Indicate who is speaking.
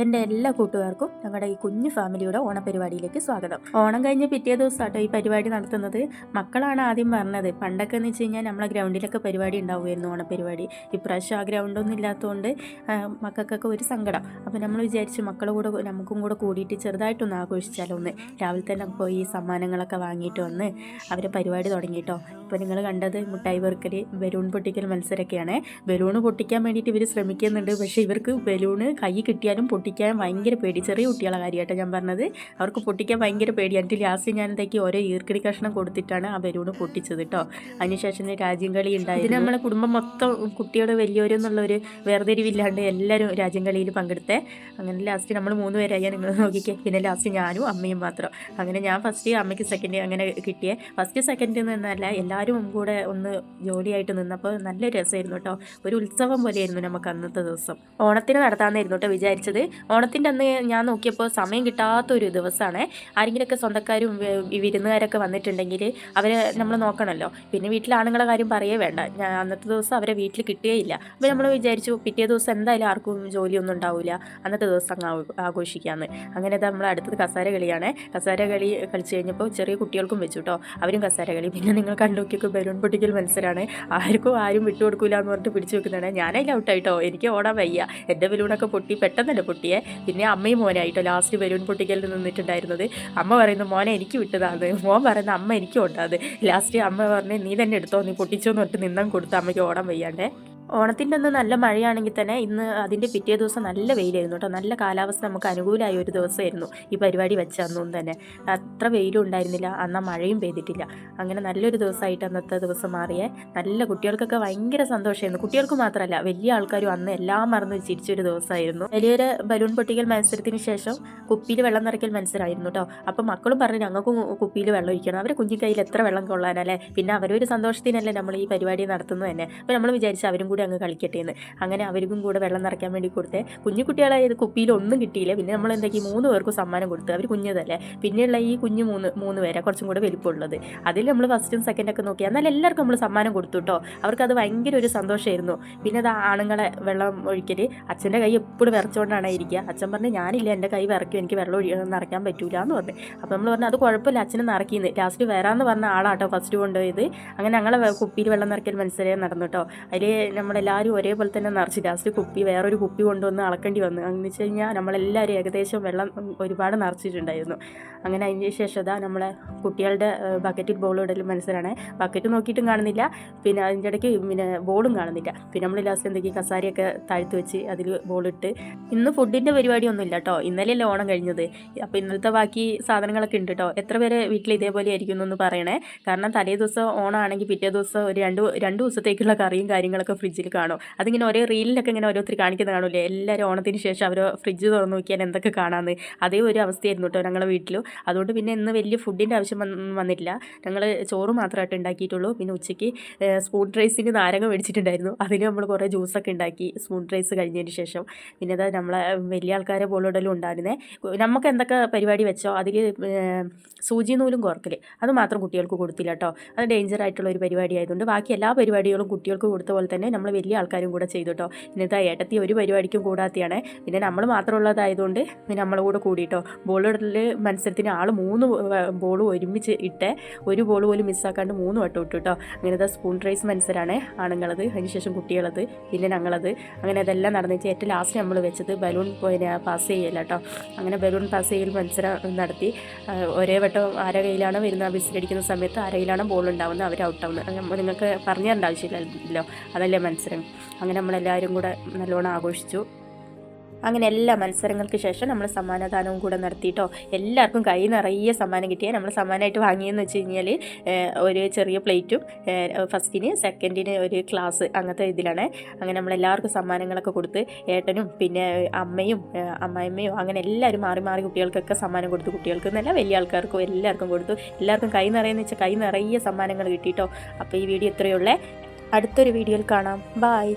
Speaker 1: എന്റെ എല്ലാ കൂട്ടുകാർക്കും ഞങ്ങളുടെ ഈ കുഞ്ഞു ഫാമിലിയുടെ ഓണപരിപാടിയിലേക്ക് സ്വാഗതം. ഓണം കഴിഞ്ഞ് പിറ്റേ ദിവസമാട്ടോ ഈ പരിപാടി നടത്തുന്നത്. മക്കളാണ് ആദ്യം പറഞ്ഞത്. പണ്ടൊക്കെ എന്ന് വെച്ച് കഴിഞ്ഞാൽ നമ്മളെ ഗ്രൗണ്ടിലൊക്കെ പരിപാടി ഉണ്ടാവുമായിരുന്നു ഓണപരിപാടി. ഇപ്രാവശ്യം ആ ഗ്രൗണ്ടൊന്നും ഇല്ലാത്തതുകൊണ്ട് മക്കൾക്കൊക്കെ ഒരു സങ്കടം. അപ്പോൾ നമ്മൾ വിചാരിച്ചു മക്കളെ കൂടെ നമുക്കും കൂടെ കൂടിയിട്ട് ചെറുതായിട്ടൊന്ന് ആഘോഷിച്ചാലോ ഒന്ന് രാവിലെ തന്നെ പോയി സമ്മാനങ്ങളൊക്കെ വാങ്ങിയിട്ട് വന്ന് അവരെ പരിപാടി തുടങ്ങിയിട്ടോ. ഇപ്പോൾ നിങ്ങൾ കണ്ടത് മുട്ടായി പെറുക്കൽ ബലൂൺ പൊട്ടിക്കൽ മത്സരമൊക്കെയാണ്. ബലൂൺ പൊട്ടിക്കാൻ വേണ്ടിയിട്ട് ഇവർ ശ്രമിക്കുന്നുണ്ട്. പക്ഷേ ഇവർക്ക് ബലൂണ് കൈ കിട്ടിയാലും പൊട്ടിക്കാൻ ഭയങ്കര പേടി. ചെറിയ കുട്ടികളെ കാര്യമായിട്ട് ഞാൻ പറഞ്ഞത്. അവർക്ക് പൊട്ടിക്കാൻ ഭയങ്കര പേടി എന്നിട്ട് ലാസ്റ്റ് ഞാൻ എന്തൊക്കെ ഓരോ ഈർക്കിടി കഷ്ണം കൊടുത്തിട്ടാണ് ആ ബലൂണ് പൊട്ടിച്ചത് കേട്ടോ അതിനുശേഷം രാജ്യം കളി ഉണ്ടായി ഇത് നമ്മളെ കുടുംബം മൊത്തം കുട്ടികൾ വലിയവരെന്നുള്ളൊരു വേർതിരിവില്ലാണ്ട് എല്ലാവരും രാജ്യം കളിയിൽ പങ്കെടുത്തേ. അങ്ങനെ ലാസ്റ്റ് നമ്മൾ മൂന്ന് പേരായി. നിങ്ങൾ നോക്കിക്കേ. പിന്നെ ലാസ്റ്റ് ഞാനും അമ്മയും മാത്രം. അങ്ങനെ ഞാൻ ഫസ്റ്റ് അമ്മയ്ക്ക് സെക്കൻഡ് അങ്ങനെ കിട്ടിയേ. ഫസ്റ്റ് സെക്കൻഡ് എന്നല്ല എല്ലാവരും കൂടെ ഒന്ന് ജോലിയായിട്ട് നിന്നപ്പോൾ നല്ല രസമായിരുന്നു കേട്ടോ ഒരു ഉത്സവം പോലെയായിരുന്നു നമുക്ക് അന്നത്തെ ദിവസം. ഓണത്തിന് നടത്താമെന്നായിരുന്നു കേട്ടോ വിചാരിച്ചത്. ഓണത്തിന്റെ അന്ന് ഞാൻ നോക്കിയപ്പോൾ സമയം കിട്ടാത്തൊരു ദിവസമാണ്. ആരെങ്കിലുമൊക്കെ സ്വന്തക്കാരും വിരുന്നുകാരൊക്കെ വന്നിട്ടുണ്ടെങ്കിൽ അവരെ നമ്മൾ നോക്കണമല്ലോ. പിന്നെ വീട്ടിലെ കാര്യം പറയേ വേണ്ട. ഞാൻ അന്നത്തെ ദിവസം അവരെ വീട്ടിൽ കിട്ടുകയില്ല. അപ്പോൾ നമ്മൾ വിചാരിച്ചു പിറ്റേ ദിവസം എന്തായാലും ആർക്കും ജോലിയൊന്നും ഉണ്ടാവില്ല അന്നത്തെ ദിവസം ആഘോഷിക്കാമെന്ന്. അങ്ങനെ നമ്മൾ അടുത്തത് കസാര കളിയാണ്. കസാര കളി കളിച്ച് കഴിഞ്ഞപ്പോൾ ചെറിയ കുട്ടികൾക്കും വെച്ചു കേട്ടോ. അവരും കസാര കളി. പിന്നെ നിങ്ങൾ കണ്ടു നോക്കിയൊക്കെ ബലൂൺ പൊട്ടിക്കൽ മത്സരമാണ്. ആർക്കും ആരും വിട്ടുകൊടുക്കില്ല എന്ന് പറഞ്ഞിട്ട് പിടിച്ചു വെക്കുന്നതാണ്. ഞാനതിൽ ഔട്ടായിട്ടോ. എനിക്ക് ഓടാൻ വയ്യ. എന്റെ ബലൂണൊക്കെ പൊട്ടി പെട്ടെന്ന് തന്നെ പൊട്ടിയേ പിന്നെ അമ്മയും മോനായിട്ടോ ലാസ്റ്റ് ബലൂൺ പൊട്ടിക്കലിൽ നിന്നിട്ടുണ്ടായിരുന്നത്. അമ്മ പറയുന്നു മോനെ എനിക്ക് വിട്ടതാണ് മോൻ പറയുന്ന അമ്മ എനിക്ക് ഓടാത് ലാസ്റ്റ് അമ്മ പറഞ്ഞു നീ തന്നെ എടുത്തോ. നീ പൊട്ടിച്ചോന്ന് പറഞ്ഞിട്ട് നിന്നം കൊടുത്ത് അമ്മയ്ക്ക് ഓടാൻ വയ്യാണ്ടേ. ഓണത്തിന്റെ അന്ന് നല്ല മഴയാണെങ്കിൽ തന്നെ ഇന്ന് അതിന്റെ പിറ്റേ ദിവസം നല്ല വെയിലായിരുന്നു കേട്ടോ. നല്ല കാലാവസ്ഥ നമുക്ക് അനുകൂലമായ ഒരു ദിവസമായിരുന്നു ഈ പരിപാടി വെച്ച അന്നും തന്നെ. അത്ര വെയിലും ഉണ്ടായിരുന്നില്ല. അന്നാ മഴയും പെയ്തിട്ടില്ല. അങ്ങനെ നല്ലൊരു ദിവസമായിട്ട് അന്നത്തെ ദിവസം മാറിയേ. നല്ല കുട്ടികൾക്കൊക്കെ ഭയങ്കര സന്തോഷമായിരുന്നു. കുട്ടികൾക്ക് മാത്രമല്ല വലിയ ആൾക്കാരും അന്ന് എല്ലാം മറന്ന് ചിരിച്ചൊരു ദിവസമായിരുന്നു. വലിയൊരു ബലൂൺ പൊട്ടിക്കൽ മത്സരത്തിന് ശേഷം കുപ്പിയിൽ വെള്ളം നിറയ്ക്കൽ മത്സരമായിരുന്നു കേട്ടോ. അപ്പോൾ മക്കളും പറഞ്ഞു ഞങ്ങൾക്കും കുപ്പിയിൽ വെള്ളം ഒഴിക്കണം. അവരെ കുഞ്ഞിക്കൈയിൽ എത്ര വെള്ളം കൊള്ളാനല്ലേ പിന്നെ അവരൊരു സന്തോഷത്തിനല്ലേ നമ്മൾ ഈ പരിപാടി നടത്തുന്നത് തന്നെ. അപ്പോൾ നമ്മൾ വിചാരിച്ചു അവരും കൂടി അങ്ങ് കളിക്കട്ടെ എന്ന്. അങ്ങനെ അവർക്കും കൂടെ വെള്ളം നിറയ്ക്കാൻ വേണ്ടി കൊടുത്തേ. കുഞ്ഞു കുട്ടികളായത് കുപ്പിയിൽ ഒന്നും കിട്ടിയില്ല. പിന്നെ നമ്മൾ എന്താക്കി? മൂന്ന് പേർക്കും സമ്മാനം കൊടുത്തു. അവർ കുഞ്ഞതല്ലേ. പിന്നെയുള്ള ഈ കുഞ്ഞു മൂന്ന് മൂന്ന് പേരെ കുറച്ചും കൂടെ വലിപ്പമുള്ളത്. അതിൽ നമ്മൾ ഫസ്റ്റും സെക്കൻഡൊക്കെ നോക്കി എന്നാൽ എല്ലാവർക്കും നമ്മൾ സമ്മാനം കൊടുത്തു കേട്ടോ. അവർക്കത് ഭയങ്കര ഒരു സന്തോഷമായിരുന്നു. പിന്നെ അത് ആണുങ്ങളെ വെള്ളം ഒഴിക്കൽ അച്ഛന്റെ കൈ എപ്പോഴും വിറച്ചുകൊണ്ടാണ് ഇരിക്കുക. അച്ഛൻ പറഞ്ഞു ഞാനില്ല എന്റെ കൈ വിറയ്ക്കും എനിക്ക് വെള്ളം ഒഴി നിറയ്ക്കാൻ പറ്റൂല എന്ന് പറഞ്ഞു. അപ്പോൾ നമ്മൾ പറഞ്ഞു അത് കുഴപ്പമില്ല. അച്ഛനെ നിറയ്ക്കുന്നത് ലാസ്റ്റ് വരാമെന്ന് പറഞ്ഞ ആളാട്ടോ ഫസ്റ്റ് കൊണ്ടുപോയത്. അങ്ങനെ ഞങ്ങളെ കുപ്പിയിൽ വെള്ളം നിറയ്ക്കൽ മത്സരം നടന്നു കേട്ടോ. അതിൽ നമ്മളെല്ലാവരും ഒരേപോലെ തന്നെ നിറച്ച് ലാസ്റ്റ് കുപ്പി വേറൊരു കുപ്പി കൊണ്ടുവന്ന് അളക്കേണ്ടി വന്നു. എന്ന് വെച്ച് കഴിഞ്ഞാൽ നമ്മളെല്ലാവരും ഏകദേശം വെള്ളം ഒരുപാട് നിറച്ചിട്ടുണ്ടായിരുന്നു. അങ്ങനെ അതിന് ശേഷം നമ്മളെ കുട്ടികളുടെ ബക്കറ്റിൽ ബോൾ ഇടൽ മത്സരമാണ് ബക്കറ്റ് നോക്കിയിട്ടും കാണുന്നില്ല. പിന്നെ അതിന്റെ ഇടയ്ക്ക് പിന്നെ ബോളും കാണുന്നില്ല. പിന്നെ നമ്മൾ ലാസ്റ്റ് എന്തെങ്കിലും കസാരയൊക്കെ താഴ്ത്തി വെച്ച് അതിൽ ബോളിട്ട് ഇന്ന് ഫുഡിന്റെ പരിപാടിയൊന്നും ഒന്നുമില്ല കേട്ടോ ഇന്നലെയല്ലേ ഓണം കഴിഞ്ഞത്. അപ്പോൾ ഇന്നലത്തെ ബാക്കി സാധനങ്ങളൊക്കെ ഉണ്ട് കേട്ടോ എത്ര പേര് വീട്ടിൽ ഇതേപോലെ ആയിരിക്കും എന്നൊന്ന് പറയണേ. കാരണം തലേ ദിവസം ഓണമാണെങ്കിൽ പിറ്റേ ദിവസം ഒരു രണ്ട് രണ്ട് ദിവസത്തേക്കുള്ള കറിയും കാര്യങ്ങളൊക്കെ ഫ്രിഡ്ജിൽ കാണും. അതിങ്ങനെ ഒരേ റീലിലൊക്കെ ഇങ്ങനെ ഓരോരുത്തർ കാണിക്കുന്ന കാണില്ലേ? എല്ലാവരും ഓണത്തിന് ശേഷം അവർ ഫ്രിഡ്ജ് തുറന്ന് നോക്കിയാൽ എന്തൊക്കെ കാണാമെന്ന് അതേ ഒരു അവസ്ഥയായിരുന്നു കേട്ടോ ഞങ്ങളുടെ വീട്ടിലും. അതുകൊണ്ട് പിന്നെ ഇന്ന് വലിയ ഫുഡിന്റെ ആവശ്യം വന്ന് വന്നിട്ടില്ല. ഞങ്ങൾ ചോറ് മാത്രമായിട്ട് ഉണ്ടാക്കിയിട്ടുള്ളൂ. പിന്നെ ഉച്ചയ്ക്ക് സ്പൂൺ റൈസിന് നാരങ്ങ മേടിച്ചിട്ടുണ്ടായിരുന്നു. അതിന് നമ്മൾ കുറേ ജ്യൂസൊക്കെ ഉണ്ടാക്കി സ്പൂൺ റൈസ് കഴിഞ്ഞതിന് ശേഷം. പിന്നെ അതാ നമ്മളെ വലിയ ആൾക്കാരെ പോലുടലും ഉണ്ടായിരുന്നേ. നമുക്ക് എന്തൊക്കെ പരിപാടി വെച്ചോ? അതിൽ സൂചി നൂലും കോർക്കൽ അത് മാത്രം കുട്ടികൾക്ക് കൊടുത്തില്ല കേട്ടോ അത് ഡേഞ്ചർ ആയിട്ടുള്ള ഒരു പരിപാടി ആയതുകൊണ്ട് ബാക്കി എല്ലാ പരിപാടികളും കുട്ടികൾക്ക് കൊടുത്ത പോലെ തന്നെ നമ്മൾ വലിയ ആൾക്കാരും കൂടെ ചെയ്തു കേട്ടോ ഇന്നത്തെ ഏട്ടത്തി ഒരു പരിപാടിക്കും കൂടാത്തയാണ്. പിന്നെ നമ്മൾ മാത്രമുള്ളതായതുകൊണ്ട് പിന്നെ നമ്മളെ കൂടെ കൂടിയിട്ടോ ബോളിടൽ മത്സരത്തിന് ആൾ മൂന്ന് ബോൾ ഒരുമിച്ച് ഇട്ട് ഒരു ബോൾ പോലും മിസ്സാക്കാണ്ട് മൂന്ന് വട്ടം ഇട്ടു കേട്ടോ അങ്ങനത്തെ സ്പൂൺ റൈസ് മത്സരമാണ് ആണുങ്ങളത് അതിനുശേഷം കുട്ടികളത് പിന്നെ ഞങ്ങളത്. അങ്ങനെ അതെല്ലാം നടന്നിട്ട് ഏറ്റവും ലാസ്റ്റ് നമ്മൾ വെച്ചത് ബലൂൺ പിന്നെ പാസ് ചെയ്യല്ല കേട്ടോ അങ്ങനെ ബലൂൺ പാസ് ചെയ്യൽ മത്സരം നടത്തി ഒരേ വട്ടം ആരെ കയ്യിലാണ് വരുന്ന ബിസിലടിക്കുന്ന സമയത്ത് ആരെയിലാണ് ബോൾ ഉണ്ടാവുന്നത് അവർ ഔട്ടാവുന്നത് നിങ്ങൾക്ക് പറഞ്ഞു തരേണ്ട ആവശ്യമില്ലല്ലോ. അതല്ലേ മത്സരം. അങ്ങനെ നമ്മളെല്ലാവരും കൂടെ നല്ലോണം ആഘോഷിച്ചു. അങ്ങനെ എല്ലാ മത്സരങ്ങൾക്ക് ശേഷം നമ്മൾ സമ്മാനദാനവും കൂടെ നടത്തിയിട്ടോ എല്ലാവർക്കും കൈ നിറയെ സമ്മാനം കിട്ടിയാൽ നമ്മൾ സമ്മാനമായിട്ട് വാങ്ങിയെന്ന് വെച്ച് കഴിഞ്ഞാൽ ഒരു ചെറിയ പ്ലേറ്റും ഫസ്റ്റിന് സെക്കൻഡിന് ഒരു ക്ലാസ് അങ്ങനത്തെ ഇതിലാണ്. അങ്ങനെ നമ്മൾ എല്ലാവർക്കും സമ്മാനങ്ങളൊക്കെ കൊടുത്ത് ഏട്ടനും പിന്നെ അമ്മയും അമ്മയമ്മയും അങ്ങനെ എല്ലാവരും മാറി മാറി കുട്ടികൾക്കൊക്കെ സമ്മാനം കൊടുത്തു കുട്ടികൾക്ക് എന്നല്ല വലിയ ആൾക്കാർക്കും എല്ലാവർക്കും കൊടുത്തു. എല്ലാവർക്കും കൈ നിറയെന്ന് വെച്ചാൽ കൈ നിറയെ സമ്മാനങ്ങൾ കിട്ടിയിട്ടോ. അപ്പോൾ ഈ വീഡിയോ ഇത്രയേ ഉള്ളേ. അടുത്തൊരു വീഡിയോയിൽ കാണാം. ബായ്